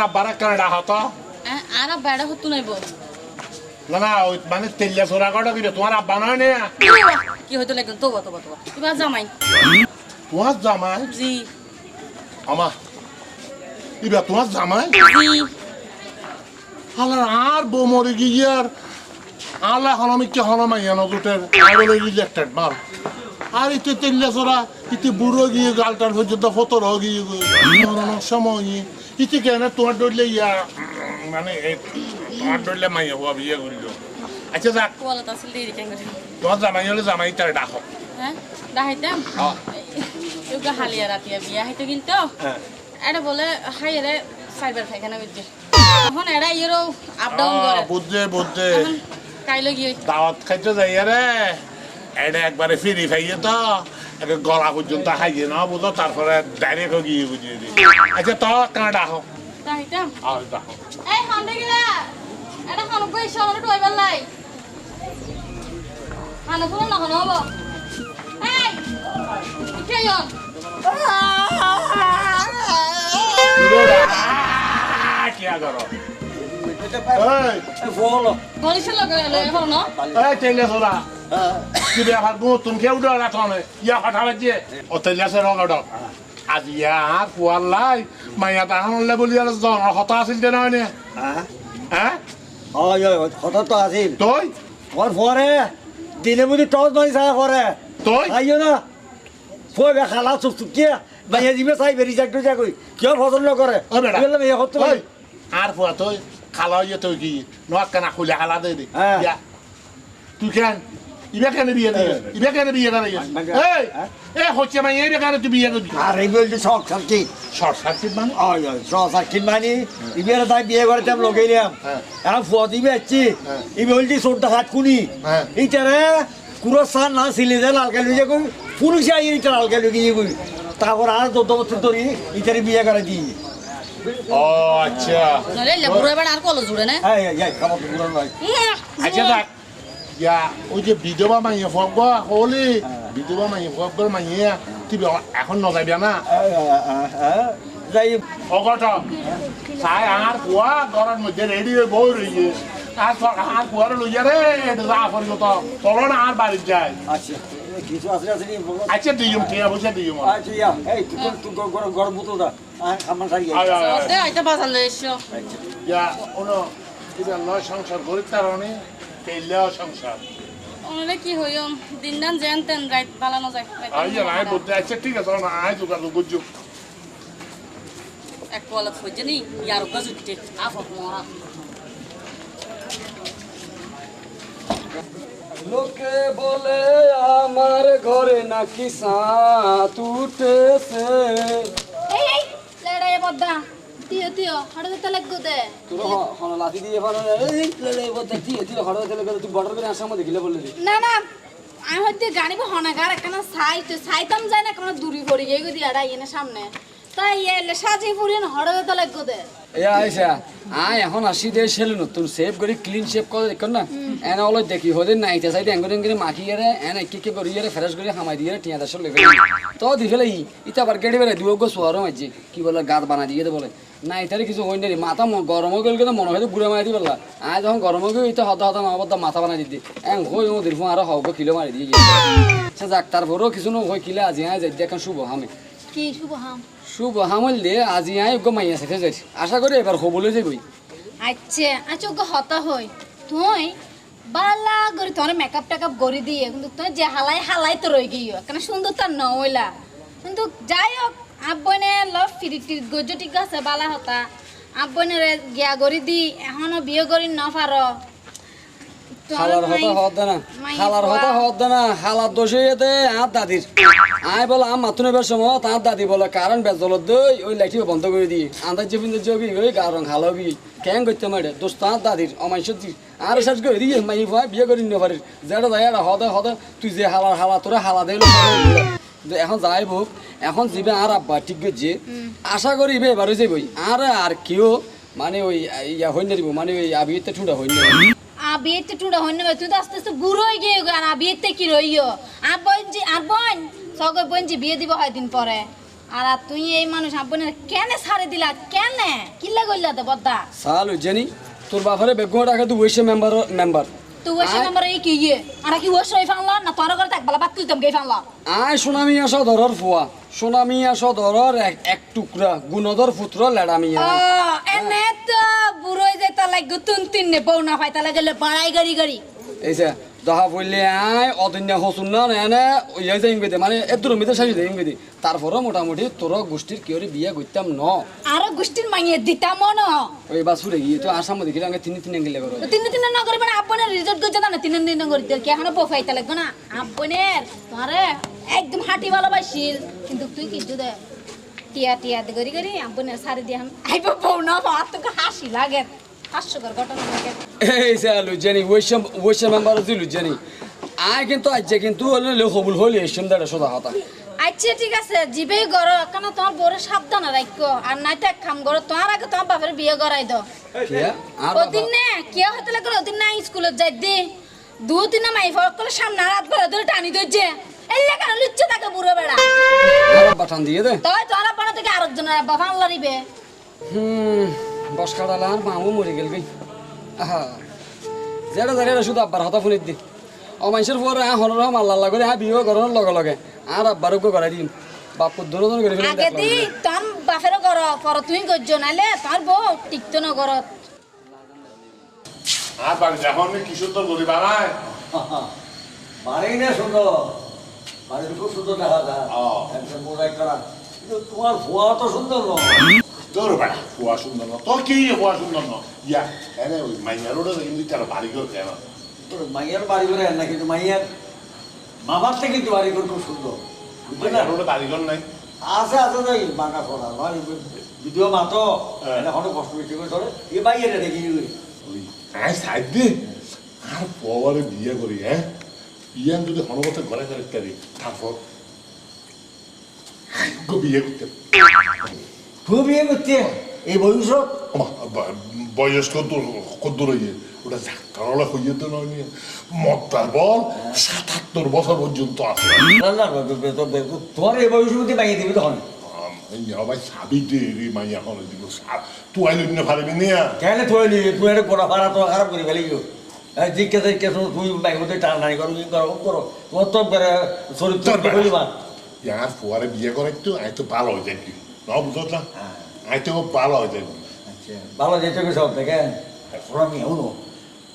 তোমার আব্বারা কানাডা হতো আর বেড়া হতো না না ওই মানে তেলিয়া চোরা কটা কিরে তোমার আব্বা নয় নে? কি হইতো লাগতো তোবা তোবা তোবা। এবার জামাই? তোমার জামাই? জি। আমা ইবা তোমার জামাই? জি। আলার আর বউ মরে গিয়ে আর আর ইতে তেলিয়া চোরা ইতে বুড়ো গিয়ে গালটার পর্যন্ত ফতর গিয়ে মরণের সময় গিয়ে ইতে কেন তোমার ডরলে ইয়া মানে তোমার ডরলে মাইয়া হওয়া বিয়ে করিল। আচ্ছা যাক তোমার জামাই হলে জামাই তার ডাকো। হ্যাঁ? ডাহাইতাম হ্যাঁ। ইউগা হালিয়া রাতিয়া বিয়া হাইতে কিন্তু। হ্যাঁ। এটা বলে হাইয়ারে সাইবার পায়খানা করছে এখন এরা ইয়েরও আপ ডাউন করে বুঝছে বুঝছে কাইলে গিয়ে দাওয়াত খাইতে যাই রে এটা একবারে ফিরি খাইয়ে তো একে গলা পর্যন্ত খাইয়ে না বুঝো তারপরে ডাইরেক্ট গিয়ে বুঝিয়ে দিই আচ্ছা তো কেন কে yon কি করো? এই গলিছে লগে এলো এখন? ন এই তেলে সোরা কি ব্যাপার গো তুমি কেউ ডরা থনে ইয়া কথা বাজে ও তেলে সে রঙ ডক আজ ইয়া কুয়ার লাই মাইয়া তাহানলে বলি আর জন হতা আছিল যে নহয় নে? হ্যাঁ হঠাৎ আছিল। তই? ওর পরে দিনে বুঝি টস নয় সারা করে তই? আইও না বে খালা চুপ চুপ কে বাইয়া দিবে চাই বেরি যাক যা কই এই হতে ওই আর ফুয়া তুই? খালা ইয়ে তুই কি? নোয়াক কেনা খুলে খালা দে দি। হ্যাঁ। তুই কেন ইবে কেন বিয়ে করে এই এ হচ্ছে মানে এই কেন তুই বিয়ে করবি আর এই বলতে শখ সার্কিট শর্ট সার্কিট মানে ওই ওই শখ সার্কিট মানে ইবের তাই বিয়ে করে তেম লগে নিলাম। এখন ফুয়া দিবে আছি। ইবে বলছি সোনটা হাত কুনি। এইটারে কুরো সার না সিলে দে লালকে লুজে কই পুরুষে আই এইটা লালকে লুকিয়ে কই তারপর আর চোদ্দ বছর ধরে ইটারে বিয়ে করে দিই ও আচ্ছা এবার আর কল জুড়ে না আচ্ছা ইয়া ওই যে বিধবা মাইয়ে ফগ হলি বিধবা মাইয়ে ফগ মাইয়ে বে- এখন নজাইবি না? যাই। অগট চাই আর কুয়া ঘরের মধ্যে রেডি হয়ে বই রইছে আর আর কুয়ারে লইয়া রে এটা যা করিল তো চলো না আর বাড়ি যায়। আচ্ছা কিছু আছে আছে আচ্ছা দিয়ম ঠিক আছে বুঝে আচ্ছা ইয়া এই তুই তুই গরম গরম বোতল দা আমার সারি আয় আয় আয়। দে আইতা বাজার লই এসো ইয়া ওনো এটা লয় সংসার করি কারণে সংসার। কি দিন দান তেন রাইত বালানো যায়। আইয়া নাই বুঝতে আচ্ছা ঠিক আছে না এক ইয়ার মরা লোকে বলে আমার ঘরে নাকি সাত উঠেছে। এই এই লেড়াই বদ্দা তিও তিও হঠাৎ তো লাগগো তোর হন লাঠি দিয়ে এবার এই লেলে বলতে কি এটি হড় তেলে গেলে তুই বর্ডার করে আসার মধ্যে গিলে বললি না না আমি হয়তো গাড়িব হনাগার একখানা সাই তো সাইতাম যায় না কোনো দূরি পড়ি গিয়ে গো দিয়াড়া সামনে। তাই এলে সাজি ফুরিয়ে হঠাৎ তো লাগগো এ আইসা আয় এখন আসি দে ছেলে নতুন সেভ করে ক্লিন করে না? এনে দেখি হদের নাইতে সাইডে এঙ্গরে এঙ্গরে মাখি গেরে এনে কি কি করি গেরে ফ্রেশ করে হামাই দিয়ে টিয়া দাস লেগে তো দি ফেলে ই ইতা আবার গেড়ে বেড়ে দুয়োগ সোয়ারও মাঝে কি বলে গাত বানা দিয়ে দে বলে। না ইতারে কিছু হই না। রে মাথা গরম হয়ে গেলে মনে হয় বুড়ে মারি দিবে আয় যখন গরম হয়ে গেল ইতা হতা হতা না হতা মাথা বানাই দিদি এং হই ও দিরফু আর হব কিলো মারি দিয়ে সে যাক তারপরেও কিছু ন হই কিলে আজি আয় যাই দেখেন শুভ হামে। কি শুভ হাম? শুভ হামল দে আজি আয় গো মাইয়া সাথে যাই। আশা করি এবার হবলে যাবই আচ্ছা আচ্ছা ওকে হতা হই তুই বালা করি তোর মেকআপ টেকআপ করে দিয়ে কিন্তু তুই যে হালাই হালাই তো রয়ে গিয়ে। কেন সুন্দর তার নইলা কিন্তু যাই হোক আব্বনে ল ফিরি টিরি গজ্জ ঠিক আছে বালা হতা আব্বনে গিয়া করি দি এখনও বিয়ে করি ন পার খালার হতা হত না খালার হতা হত না খালার দোষে এতে আর দাদির আয় বলে আম মাতুন এবার সময় তার দাদি বলে কারণ বেজল দই ওই লাইটি বন্ধ করে দি। আন্দাজ যে বিন্দু যোগি ওই গারং হালবি কেন করতে মারে দোষ তার দাদির অমাই সত্যি আর সাজ করে দিয়ে মাই ভাই বিয়ে করি নিতে পারিস যেটা যায় হদে হদে তুই যে হালার হালা তোরা হালা দেয় এখন যাই হোক এখন যাবে আর আব্বা ঠিক যে আশা করি এবারে যাবই আর আর কেউ মানে ওই ইয়া হইন দিব মানে ওই আবিতে ঠুঁড়া হইন আবিয়েতে টুডা হইন তুই তো আস্তে আস্তে বুড়ো হয়ে গিয়ে আর আবিয়েতে কি রইও? আব্বন জি আব্বন সগর বোন? জি বিয়ে দিব হয় দিন পরে। আর আর তুই এই মানুষ আব্বনের কেনে ছাড়ে দিলা? কেনে? কিল্লা গইলা দে বদ্দা? সাল জানি তোর বাপারে বেগুন রাখা তুই ওইসে মেম্বার মেম্বার তুই ওই নম্বর এই কি ইয়ে আর কি ওই সই ফানলা না তোর ঘরে থাকবালা বাদ তুই তমকে ফানলা? আয় সোনামি আসো ধরর ফুয়া সোনামি আসো ধরর এক এক টুকরা গুণধর পুত্র লেডামিয়া ও এনে তো বুড়োই যেতা তালা গুতুন তিন নে বউ না তালে গেলে বাড়াই গাড়ি গাড়ি। এই যে দহা পড়লে আয় অদন্য হসুন না এনে ইয়ে যাই দে মানে এদুর মিতে সাজি যাই দে তারপরে মোটামুটি তোর গোষ্ঠীর কেউ বিয়ে করতাম ন। আর গোষ্ঠীর মাইয়ে দিতাম মনো ওই বাসুরে গিয়ে তো আসাম দেখি আগে তিনি তিনি গেলে করো তিন তিন না করে মানে আব্বনের রিজল্ট করছে না তিন দিন করে দিল কে এখনও পোফাইতে লাগবে না? আব্বনের তোমারে একদম হাঁটি ভালোবাসিল। কিন্তু তুই কিছু দে টিয়া টিয়া করি করি আব্বনের সারি দিয়ে আইব বউ না তোকে হাসি লাগে। এই যে লুজানি মেম্বার লুজানি আয় কিন্তু আজ কিন্তু হলে লে কবুল হইলে এই সুন্দর সোজা কথা আচ্ছা ঠিক আছে জিবে গর কেন তোমার বউরে সাবধানে রাখো আর নাই তো এক কাম করো তোমার আগে তোমার বাপের বিয়ে করাই দাও। ওদিন নে কে হতে লাগে ওদিন না স্কুলে যাই দি। দু তিন মাই ফরক করে সামনে রাত করে ধরে টানি ধরছে। এই কেন লুচ্ছে তাকে বুড়ো বেড়া? বাটান দিয়ে দে। তাই তোর আব্বা থেকে আরেকজনের আব্বা ফান লড়িবে হুম। বস আর মামু মরে গেল গই আহা। যেটা জায়গাটা শুধু আব্বার হাতা ফোনের দি। ও মানুষের পরে আ হনর হাম আল্লাহ করে হ্যাঁ বিয়ে করানোর লগে লগে। আর আব্বার উগ্র করাই দিম। বাপ ধরে ধরে করে আগে দি তোর বাপের ঘর পর তুই গজ্জ নাইলে তোর বউ টিকতো না ঘরত। আর বাড়ি যখন কি সুন্দর করি বাড়ায় বাড়ি না সুন্দর। বাড়ির খুব সুন্দর দেখা যায়। ও। মোড়াই করা কিন্তু তোমার ভুয়া তো সুন্দর নয়। তোর বাড়ি হওয়া সুন্দর না তোর কি হওয়া সুন্দর না ইয়া এনে ওই মাইয়ার ওটা কিন্তু তারা বাড়ি করে কেন তোর মাইয়ার বাড়ি করে না কিন্তু মাইয়ার মামার থেকে কিন্তু বাড়ি করে খুব সুন্দর বুঝলি না মাইয়ার ওটা বাড়ি ঘর নাই আছে আছে তো এই বাঁকা করা নয় যদিও মাতো হ্যাঁ। এখনও কষ্ট বেশি করে ধরে এ বাইরে দেখি আয় সাইড দে আর পরে বিয়ে করি হ্যাঁ বিয়ে যদি হনবতে ঘরে ঘরে তারপর বিয়ে করতে বিয়ে করছে এই বয়স ওমা, ব- বয়স কত কত রয়ে? ওটা কারলা হইয়ে তো নয় মত্তার বল সাতাত্তর বছর পর্যন্ত আছে। তোর এই বয়সের মধ্যে বাইরে দিবি তখন। ভাই সাবি দে রে মাইয়া হলে দিব তুই আইলি না পারবি না কেন তুই নি তুই একটা গোড়া ফাড়া তো খারাপ করে ফেলি জিজ্ঞাসা জিজ্ঞাসা তুই বাইক টান টানি করো কি করো করো। তোমার তো চরিত্র তোর ইয়ার ফুয়ারে বিয়ে করে তো আই তো ভালো হয়ে যাবি না বুঝত না আই তো ভালো হয়ে যাবি আচ্ছা ভালো যেতে গেছে সব থেকে ওরা আমি হলো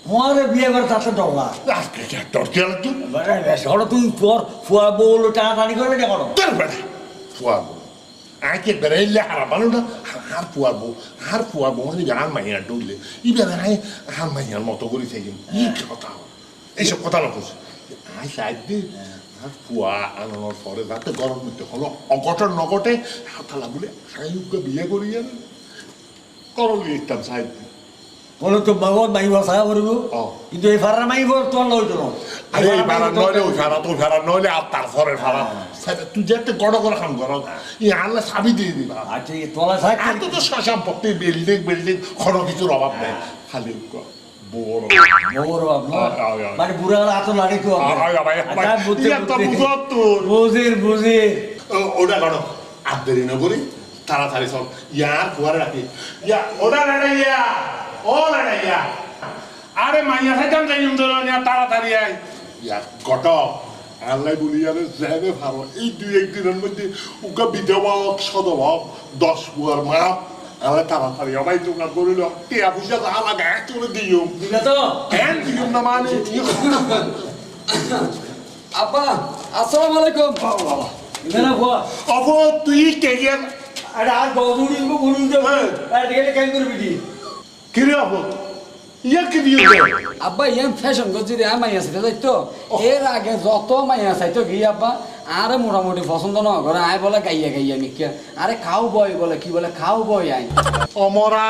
তোমার বিয়ে করে তাতে ডলা হলো তুই সর তুই তোর ফুয়া বল টানা টানি করবে না করো তোর বেড়া ফুয়া বউ আইকে বেড়ে এলে হারা ভালো না আর ফুয়া বউ আর ফুয়া বউ মানে আর মাইয়া ডুবলে ই বেড়া আই আর মাইয়ার মতো করে থাকি ই কথা এইসব কথা না করছে আই সাইড দি আর ফুয়া আনানোর পরে যাতে গরম মধ্যে হলো অঘটন নঘটে হাতালা বলে আইকে বিয়ে করি জানো করলি ইতাম সাইড বলে তো ভগবত মাইব সাহা করব কিন্তু এই ফারা মাইব তোর লইতো না আরে এই ভাড়া নইলে ওই ভাড়া তো ভাড়া নইলে আর তারপরে ভাড়া। তুই যে একটা গড় করে খাম কর ই আনলে সাবি দিয়ে দিবা। আচ্ছা এই তোলা থাক এত তো সম্পত্তি বিল্ডিং বিল্ডিং কোনো কিছুর অভাব নেই। খালি ক- মানে বুড়া তো। বুঝির বুঝি ওটা করো তাড়াতাড়ি সব। ইয়ার ফুয়ারে রাখি। ইয়া ওটা ও আরে মাইয়া যাই তাড়াতাড়ি আয়। ইয়া গট আল্লাহ বলি আরে যাবে ভালো এই দুই একদিনের মধ্যে উকা বিধবা সদবা দশ বুয়ার মা আল্লাহ তাড়াতাড়ি আমায় দোকান করিল টিয়া পয়সা তো লাগে এক করে দিও দিবে তো কেন দিও না মানে আব্বা আসসালামু আলাইকুম বাবা না ভুয়া অব তুই কে গেল আরে আর কো বলুন তো হ্যাঁ। আর কেন করবি কি রে অব ইয়া কি দিয়ে আব্বা ইয়াম ফ্যাশন করছি রে মাইয়া সাইতে যাইতো এর আগে যত মাইয়া সাইতো গি আব্বা আরে মোটামুটি পছন্দ ন করে আয় বলে গাইয়া গাইয়া নিকিয়া আরে খাও বয় বলে কি বলে খাও বয় আই অমরা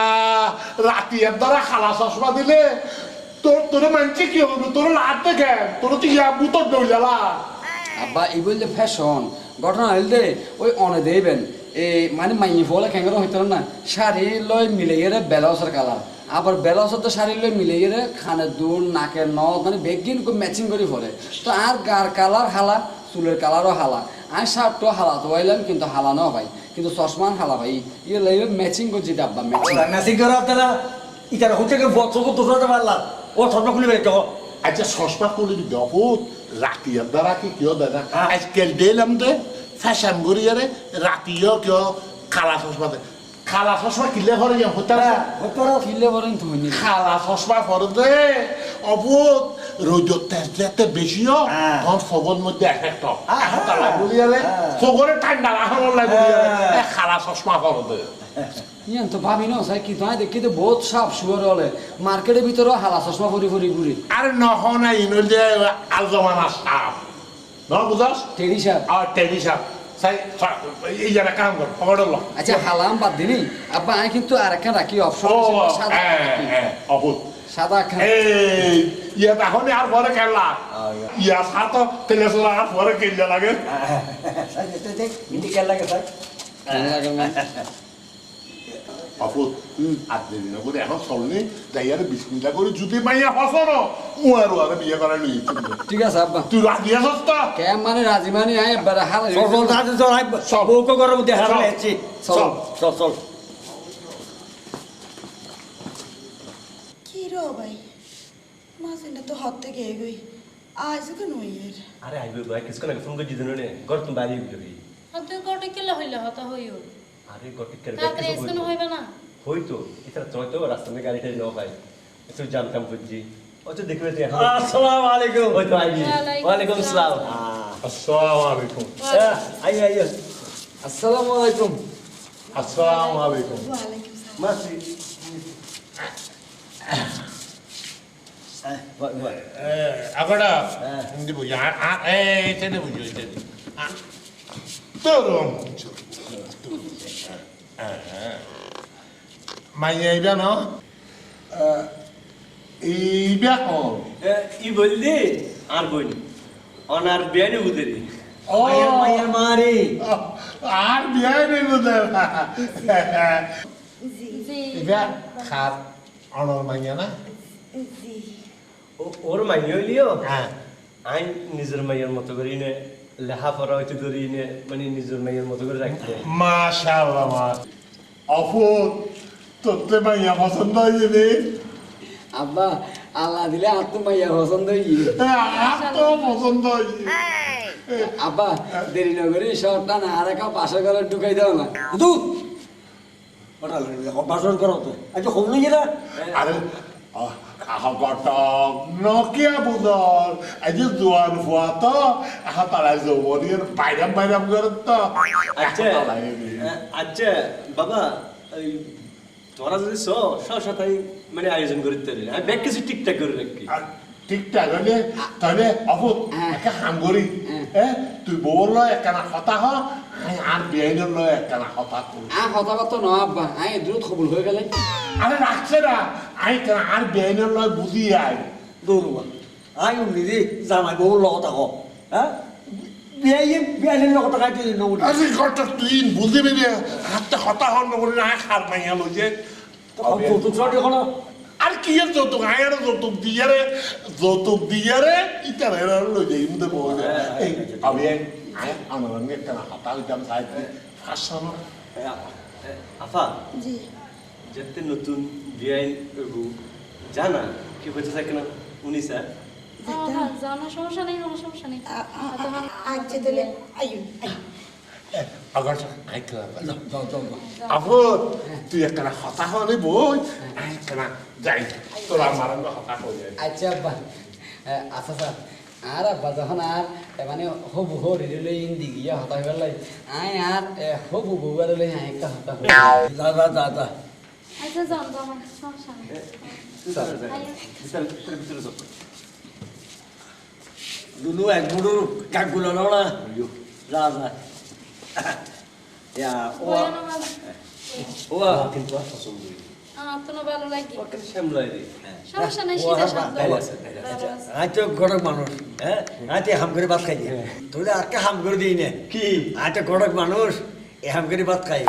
রাতি এর দ্বারা খালা চশমা দিলে তোর তোর মানছে কি হবে তোর লাভ দেখে তোর তো ইয়া বুতর দৌড়ালা আব্বা এই বললে ফ্যাশন ঘটনা হইল দে ওই অনে দেবেন এই মানে মাইয়ে ফলে কেঙ্গর হইতো না শাড়ি লয় মিলে গেলে বেলাউসের কালার আবার বেলা তো শাড়ি মিলে গেলে খানের দুল নাকের নখ মানে বেগিন ম্যাচিং করে ফলে তো আর গার কালার হালা চুলের কালারও হালা। আর শার্টও হালা তো হইলাম কিন্তু হালানো ভাই। কিন্তু চশমান হালা ভাই। ইয়ে লাগবে ম্যাচিং করছি আব্বা ম্যাচিং মেসিং করা আপনারা ইতার হচ্ছে কি বক্স করতে পারতে পারলাম। ও স্বপ্ন খুলে বেরোতে আচ্ছা সস্তা করে দিবি অপুত রাতিয়ার দ্বারা কি কেউ না হ্যাঁ। আজকাল দিলাম দে ফ্যাশন করিয়ারে রাতিও কেউ কালা চশমা দে। খালা চশমা কিলে করে যাম হতে কিলে বলেন তুমি খালা চশমা করে দে। অপুত রোজর তেজ যেতে বেশিও হ্যাঁ। তখন ফগর মধ্যে এফেক্ট। তালা গুলিয়ারে হ্যাঁ। ফগরে ঠান্ডা লাগানোর লাগে হ্যাঁ। খালা চশমা করে দে। ইয়ান তো ভাবি না সাই কি তোমায় দেখি তো বহুত সাপ শুয়ার হলে। মার্কেটের ভিতরে হালা চশমা পরি পরি ঘুরি আর নহনা ইনল যে আলজমানা সাপ ন বুঝাস টেডি সাপ আর টেডি সাপ এই যারা কাম কর খবর ল আচ্ছা হালাম বাদ দিনি আব্বা আমি কিন্তু আর একটা রাখি অপশন সাদা হ্যাঁ হ্যাঁ অবুত সাদা খান এই ইয়া তখন আর পরে খেলা ইয়া সাত তেলে সোলা আর পরে কেলে লাগে ইন্দি লাগে স্যার অবুত আর দেরি না করে এখন চলনি যাই আর বিসমিল্লা করে যদি মাইয়া ফসল ও আর ও আর বিয়ে করাই লই ঠিক আছে আব্বা। তুই রাজি আছস তো? কে মানে রাজি মানে আয় এবার হালা চল চল তাড়াতাড়ি চল আই চল। বউকে গরম মধ্যে হারা। যাচ্ছি। চল। চল চল কি রো ভাই? মাসিনা তো হাত থেকে এগোই আজ কেন এর? আরে আইবে ভাই আগে ফোন করে দিদিন ঘর তুমি বাইরে গেলি তুই কটে কেলে হইলে হতা হইও আরে গটি করে তাড়াতাড়ি এসে হইবে না হইতো এটা চয় তো রাস্তা মে গাড়ি নাও ভাই একটু জাম কাম করছি দেখবে এখন আসসালামু আলাইকুম ওই তো আইবি ওয়ালাইকুম আসসালাম আসসালামু আলাইকুম আই আই আসসালামু আলাইকুম আসসালামু আলাইকুম মাসি আগড়া হ্যাঁ। হিন্দি বুঝি এই বুঝি তোর মাইয়া আইবা ন এইবা কম ই বললি আর বইন অনার বিয়ানি উদেরি ও মায়ের মায়ের মারি আর বিয়াই নেই বুঝে জি এইবা খার অনর মাইয়া না হ্যাঁ লেখাপড়া হইতে ধরি মানে নিজের মাইয়ের মতো করে রাখতে মাশাআল্লাহ মা। অফুত তোর মাইয়া পছন্দ হয়েছে আব্বা আল্লাহ দিলে আর তো মাইয়া পছন্দ হইয়ে আর তো পছন্দ হয়েছে আব্বা দেরি না করে শর্টটা না আর একটা পাশে করে ঢুকাই দাও না। দু বাসন করো তো। আচ্ছা হোম নিয়ে না আরে আহগটক নকিয়া বুদর এই যে জোয়ান ফুয়া তো আহা তারা যৌবনের বাইরাম বাইরাম করে তো আচ্ছা আচ্ছা বাবা এই তোরা যদি স সাথে মানে আয়োজন করে দিতে পারি। আমি ব্যাগ কিছু ঠিকঠাক করে রাখি ঠিকঠাক হলে তাহলে অবুত হ্যাঁ। একটা হাম করি তুই বউর লয় একখানা হতা হ আমি আর বিয়াইনের লয় একখানা হতা করি আ কথা কথা ন আব্বা? আই দ্রুত কবুল হয়ে গেলে। আরে রাখছে না। আমি কেন আর লয় বুঝি আই দৌড়বা আই রে জামাই বউর লগত আহ হ্যাঁ বিয়াই বিয়াইনের লগত খাইতে নৌড়ি আরে কত তুই বুঝিবি রে হাতে হতা হন নকরি না? খার মাইয়া লইছে যৌতুক সটি কোনো আর কি এর যৌতুক? আয়ের যৌতুক দিয়ে রে যৌতুক দিয়ে রে এরা লই যাই আমি আয় আমার একটা হাতা হইতাম সাইতে ফাঁসানো আফা জি। যেতে নতুন বিআইন জানা? কি হয়েছে থাকে না উনি স্যার? হ্যাঁ হ্যাঁ জানা সমস্যা নেই কোনো সমস্যা নেই। আজ তাহলে আইউ আইউ আগার আই খেলা যাও যাও যাও। আপু তুই একটা হতা হনে বই আই একটা যাই তোরা আমার হতা হয়ে যায় আচ্ছা আচ্ছা আর আব্বা যখন আর মানে হবু হরি লই ইন্দি গিয়া হতা হয়ে গেল আই আর এ, হবু বউয়ার লই আই একটা হতা হয়ে যা যা যা যা। আচ্ছা সমস্যা নেই। এক বুড়ো কাকগুলো যা যা। ইয়া ও কিন্তু পছন্দ হইনি আমার তো না ভালো লাগে। ওকে সামলাই রে সমস্যা নেই ও শীতের হ্যাঁ, গড়ক মানুষ হ্যাঁ? আজ হাম করে ভাত খাই। তোলে আজকে হাম করে দিই না? কি? আজ গড়ক মানুষ এ হাম করে ভাত খাই।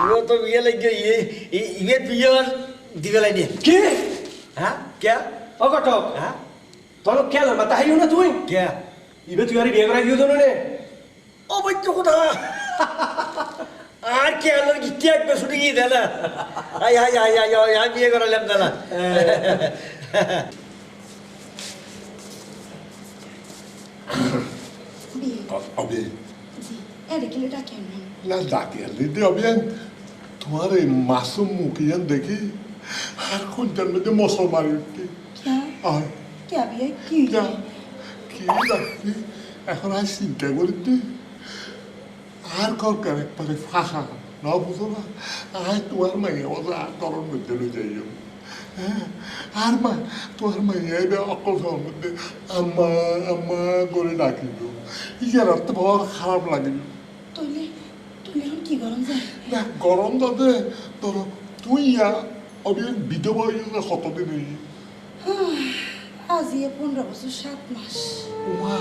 ইও তো ইয়ে লাগে ইয়ে ই- ইয়ে বিয়ে আর দিবে লাগে কি? হ্যাঁ? কে? অগটক হ্যাঁ? তোর কেন মাথা হাইও না তুই? কে? ইবে তুই আর বিয়ে করাই দিও তো নে অবৈধ কথা। আর কি আলো ইতি একবার ছুটি গিয়ে দেলা আই আই আই আই আই বিয়ে করালাম দেলা অবিয়ান এর কি কেন না। ডাকি দিদি অবিয়ান তোমার এই মাসুম মুখে যেন দেখি আর কোন জন্মে যে মুসলমান উঠতে। কি? কি কি কি? এখন আর চিন্তা করিতে আর কর একবারে ফাঁকা না বুঝো না আর তোমার মাইয়া ওজা তরণ মধ্যে লই যাইও হ্যাঁ আর মা তোমার মাইয়া এবে অকল সবার মধ্যে আম্মা আম্মা করে ডাকিল ইয়ার তো বড় খারাপ লাগিল তোলে এখন কি গরম যায় না গরম তাতে ধরো তুই ইয়া অবে বিধবা হয়ে কতদিন হয়ে আজ ইয়ে পনেরো বছর সাত মাস ওমা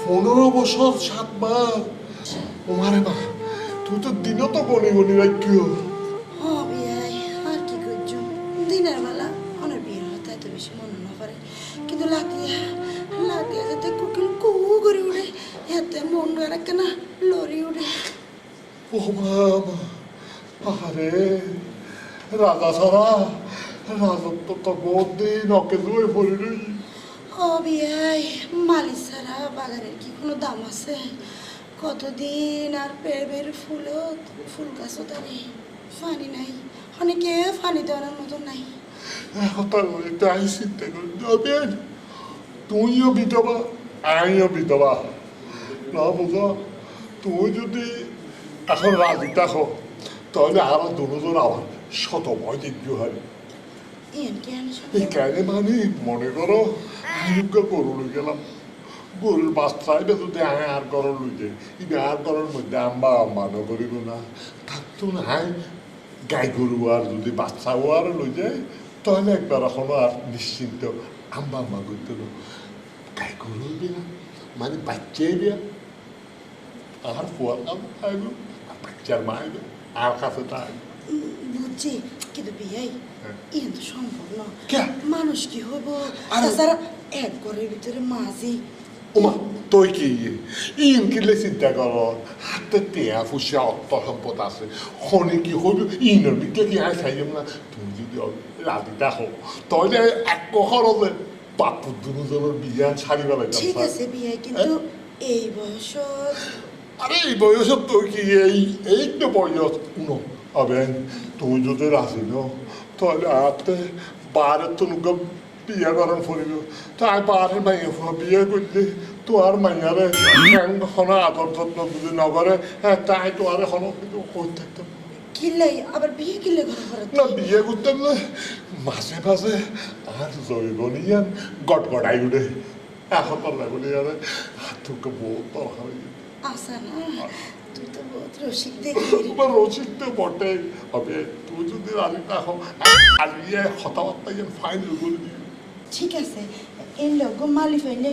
পনেরো বছর সাত মাস ওমারে মা তুই তো দিনও তো গনি গনি রাখিও হ্যাঁ বিয়াই আর কি করছ? দিনের বেলা অনেক বিয়ের হতে এত বেশি মনে না পারে কিন্তু লাগিয়ে লাগিয়ে যাতে কুকিল কু করে উঠে এতে মন রাখে না লড়ি উঠে। ও মা আরে রাজা সারা রাজত্ব তো বহুত দিন অকে দুয়ে পড়িলি। ও বিয়াই মালি ছাড়া বাগানের কি কোনো দাম আছে? কতদিন আর পেড়বের ফুলও ফুল গাছও তারে ফানি নাই। অনেকে পানি দেওয়ার মতো নাই। এখন তার বলিতে চিন্তা করি তুইও বিধবা আমিও বিধবা। না বুঝো তুই যদি এখন রাজি থাকো তাহলে আরও দুজন আবার শত ভয় দিব্য হয় এই কাজে মানে মনে করো গরু গেলাম। গরুর বাচ্চা এটা যদি আমি আর গরু লই যাই এটা আর গরুর মধ্যে আম্বা আম্বা নকরিব না থাকতো না। হাই গাই গরু আর যদি বাচ্চাও আর লই যায় তাহলে একবার এখনও আর নিশ্চিন্ত আম্বা আম্বা করতে না গাই গরু বিয়া মানে বাচ্চাই বিয়া আর ফুয়ার কাম আইব বাচ্চার মা আইব আর কাছে তা আইব। বুঝছি কিন্তু বিয়াই হ্যাঁ। ইন তো সম্ভব না। মানুষ কি আরে- তাছাড়া এক ঘরের ভিতরে মাঝি ইন কিলে চিন্তা কর হাতে টেয়া ফুসিয়া অর্থ সম্পদ আছে শনি কি হইব ইনের ভিতরে কি আই চাইম না তুমি যদি রাজি দেখো তাহলে এক খরচে বাপু দুজনের বিয়া ছাড়ি পেলাইতাম ঠিক আছে বিয়াই কিন্তু এই বয়সত আরে এই বয়সত তুই কি এই এই তো বয়স উনো আবেন তুই যদি রাজি ন তাহলে আতে বারের তো নুকা বিয়া করার ফুরিব তাই বারের মাইয়া বিয়া করলে তোর মাইয়ারে হনা আদর যত্ন যদি নগরে হ্যাঁ তাই তোর কই থাকতে কিল্লাই আবার বিয়ে কিল্লে ঘরে না বিয়ে করতে না মাঝে মাঝে আর জৈবনিয়ান গট গড়াই উঠে এখন তোর লাগলে আরে তোকে বহুত দরকার হয়ে। আসা না তুই তো বহুত রসিক দেখি তোমার রসিক তো বটে হবে তুই যদি রাজি না হও আলিয়ে কথাবার্তা যেন ফাইনাল করে দিবি ঠিক আছে এই লোক মালি ফেলে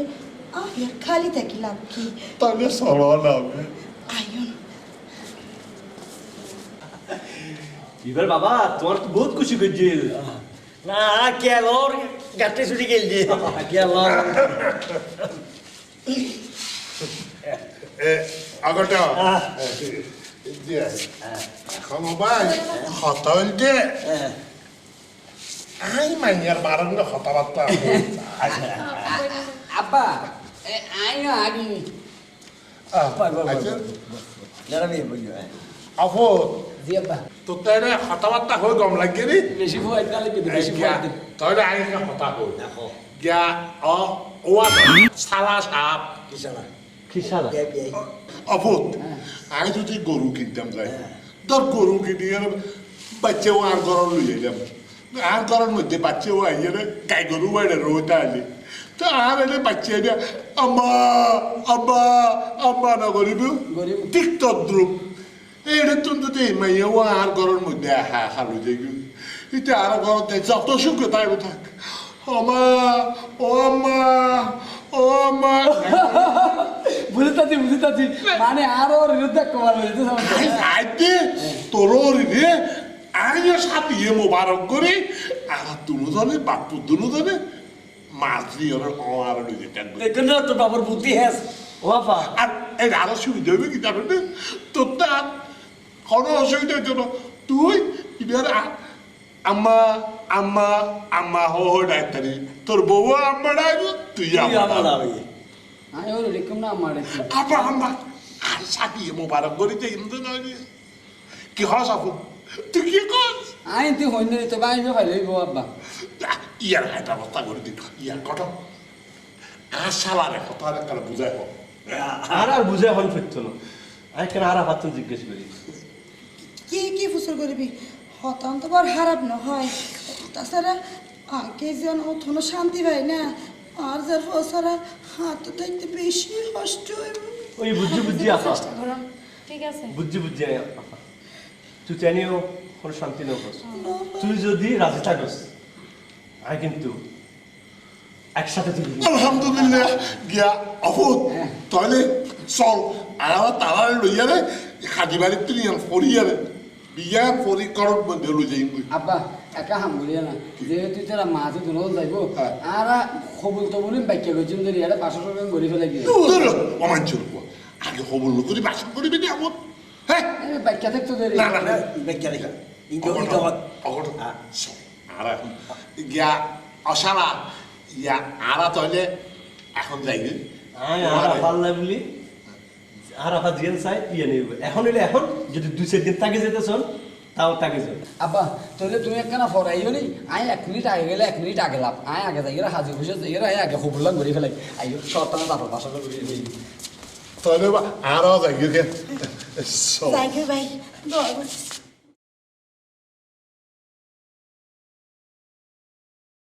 আমি আর খালি থাকি লাভ কি তাহলে চলো না হবে আইন এবার বাবা তোমার তো বহুত খুশি করছিল না কে আলোর গাতে শুনে গেল যে কে আলোর আগটা এখন ভাই হতল যে আই মাইয়ার বারণ কথাবার্তা আব্বা আইনো আগে আচ্ছা। যারা বিয়ে বলল আফো জি আব্বা। তো তাইলে কথাবার্তা হয়ে গম লাগে রে। বেশি ভয় তাহলে বেশি ভয় তাহলে আই কথা হই গিয়া অ ওয়া সালা সাপ। খিসালা বিয়ে বিয়ে অভূত আমি যদি গরু কিনতাম যাই তোর গরু কিনি আর বাচ্চাও আর গরম লই যাইলাম মধ্যে বাচ্চাও আইয়ে রে গাই গরু বাইরে রোটা আলি তো আর এলে বাচ্চা আইলে আম্মা আম্মা আম্মা না গরিব। ঠিক তদ্রুপ এইটা তুমি যদি মাইয়াও আর গরম মধ্যে হা হালু যাই এটা আর তাই যত সুখ তাই থাক আমা ও আম্মা ও আম্মা বুঝতাছি বুঝতাছি মানে আরও বিরুদ্ধে আই আইতে তোর রে আইও সাথে ইয়ে মোবারক করে আর দুনো জানে বাপু দুনো জানে মাছ দিয়ে ওরা আর লই যেতে দেখুন না তোর বাবার বুদ্ধি হ্যাঁ। আপা আর এই আরও সুবিধা হবে কি জানো না? তোর তা কোনো অসুবিধা না তুই এবার আম্মা আম্মা আম্মা হো হো ডাক্তারি তোর। বউ আম্মা ডাকবো তুই তুই আম্মা আমার ডাকবি। আমি হলো রেখম না আমার রেখম আব্বা আম্মা আর সাথী মোবারক করিতে ইন্দু নয় কি হস আপু? তুই কি কস আইন তুই হইন রে তবে আমি ভাই লইব আব্বা। ইয়ার একটা অবস্থা করে দিত ইয়ার কত আর একটা বুঝাই হোক আর আর বুঝে হন ফিরতো না। আমি কেন আর আবার জিজ্ঞেস করি। কি কি ফুসল করবি? হতান তো বার খারাপ নহয় তাছাড়া আগে যেন অথনো শান্তি পাই না। আর যার ফসারা হাত থাকতে বেশি কষ্ট ওই বুঝছি বুঝছি আপা ঠিক আছে। বুঝছি আপা তুই চাইনিও কোনো শান্তি নেই বস তুই যদি রাজি থাকিস আমি কিন্তু একসাথে তুই আলহামদুলিল্লাহ গিয়া অভূত তাহলে চল আর তারা লইয়ারে খাদি বাড়ির তুই ফরিয়ারে বিয়া পরিকরণ মধ্যে লই যাই আব্বা একা হাম করিয়া না যেহেতু তারা মাঝে দুনো যাইব। হ্যাঁ। আর খবর তো বলি বাক্য গজিম ধরি এটা পাঁচশো টাকা গড়ি ফেলে গিয়ে। অমাঞ্চ আগে খবর করি বাসন করিবি না আমার হ্যাঁ। থাকতো ধরি না না না অঘটন এখন গিয়া অসারা ইয়া আরা তাহলে এখন যাইবে বলি আর আপার জিয়ান চাই ইয়ে নেব। এখন এলে এখন যদি দুই চার দিন তাকে যেতে চল তাও তাকে যাবে আব্বা তাহলে তুমি একখানা ফরাইও নি। আই এক মিনিট আগে গেলে এক মিনিট আগে লাভ। আই আগে যাই হাজির বসে যাই আগে খবরলাম গড়ি ফেলাই। আইও শর্তানা তারপর পাঁচশো টাকা গড়ি ফেলাই তাহলে আরও যাইবে থ্যাংক ইউ ভাই দোয়া করছি